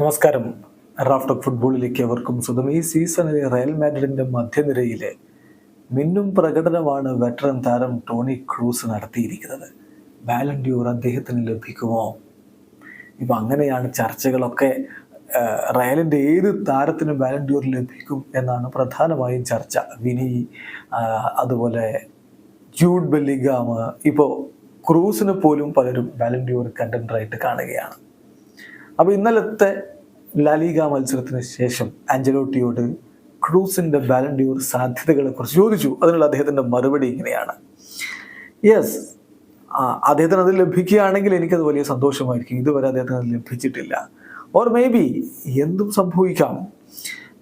നമസ്കാരം. Raft of ഫുട്ബോളിലേക്ക് അവർക്കും സ്വന്തം ഈ സീസണിലെ റയൽ മാഡ്രിഡിന്റെ മധ്യനിരയിലെ മിന്നും പ്രകടനമാണ് വെറ്ററൻ താരം ടോണി ക്രൂസ് നടത്തിയിരിക്കുന്നത്. ബാലൻഡ്യൂർ അദ്ദേഹത്തിന് ലഭിക്കുമോ? ഇപ്പം അങ്ങനെയാണ് ചർച്ചകളൊക്കെ റയലിന്റെ ഏത് താരത്തിനും ബാലൻഡ്യൂർ ലഭിക്കും എന്നാണ് പ്രധാനമായും ചർച്ച. വിനി അതുപോലെ ജൂഡ് ബെല്ലിഗാം ഇപ്പോൾ ക്രൂസിന് പോലും പലരും ബാലൻഡ്യൂർ കണ്ടന്ററായിട്ട് കാണുകയാണ്. അപ്പോൾ ഇന്നലത്തെ ലാലിഗ മത്സരത്തിന് ശേഷം ആഞ്ചലോട്ടിയോട് ബാലൻഡ്യൂർ സാധ്യതകളെ കുറിച്ച് ചോദിച്ചു. അതിനുള്ള അദ്ദേഹത്തിന്റെ മറുപടി ഇങ്ങനെയാണ്. യെസ് അദ്ദേഹത്തിന് അത് ലഭിക്കുകയാണെങ്കിൽ എനിക്കത് വലിയ സന്തോഷമായിരിക്കും. ഇതുവരെ അദ്ദേഹത്തിന് അത് ലഭിച്ചിട്ടില്ല. ഓർ മേ ബി എന്തും സംഭവിക്കാം.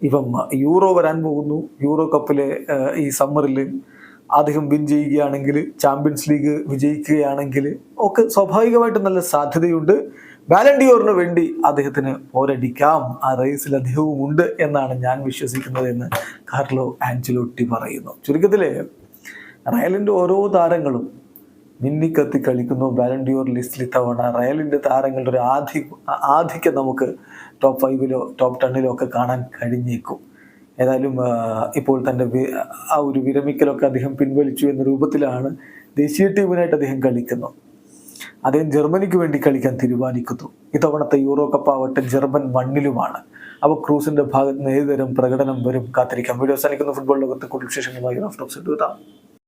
ഇപ്പം യൂറോ വരാൻ പോകുന്നു. യൂറോ കപ്പിലെ ഈ സമ്മറിൽ അദ്ദേഹം വിൻ ചെയ്യുകയാണെങ്കിൽ ചാമ്പ്യൻസ് ലീഗ് വിജയിക്കുകയാണെങ്കിൽ ഒക്കെ സ്വാഭാവികമായിട്ടും നല്ല സാധ്യതയുണ്ട്. ബാലൻഡിയോറിന് വേണ്ടി അദ്ദേഹത്തിന് പോരടിക്കാം ആ റേസിൽ അദ്ദേഹവും ഉണ്ട് എന്നാണ് ഞാൻ വിശ്വസിക്കുന്നത് എന്ന് കാർലോ ആഞ്ചലോട്ടി പറയുന്നു. ചുരുക്കത്തിൽ റയലിന്റെ ഓരോ താരങ്ങളും മിന്നിക്കത്തി കളിക്കുന്നു. ബാലൻഡിയോർ ലിസ്റ്റിൽ ഇത്തവണ റയലിന്റെ താരങ്ങളുടെ ഒരു ആധി ആധിക്യം നമുക്ക് ടോപ്പ് ഫൈവിലോ ടോപ്പ് ടെണ്ണിലോ ഒക്കെ കാണാൻ കഴിഞ്ഞേക്കും. ഏതായാലും ഇപ്പോൾ തന്റെ ആ ഒരു വിരമിക്കലൊക്കെ അദ്ദേഹം പിൻവലിച്ചു എന്ന രൂപത്തിലാണ് ദേശീയ ടീമിനായിട്ട് അദ്ദേഹം കളിക്കുന്നത്. അദ്ദേഹം ജർമ്മനിക്ക് വേണ്ടി കളിക്കാൻ തീരുമാനിക്കുന്നു. ഇത്തവണത്തെ യൂറോ കപ്പ് ആവട്ടെ ജർമ്മൻ മണ്ണിലുമാണ്. അപ്പോൾ ക്രൂസിന്റെ ഭാഗത്ത് നിന്ന് ഏതുതരം പ്രകടനം വരും കാത്തിരിക്കാം. വീഡിയോ സാധിക്കുന്ന ഫുട്ബോൾ ലോകത്തെ കൂടുതൽ വിശേഷങ്ങളുമായി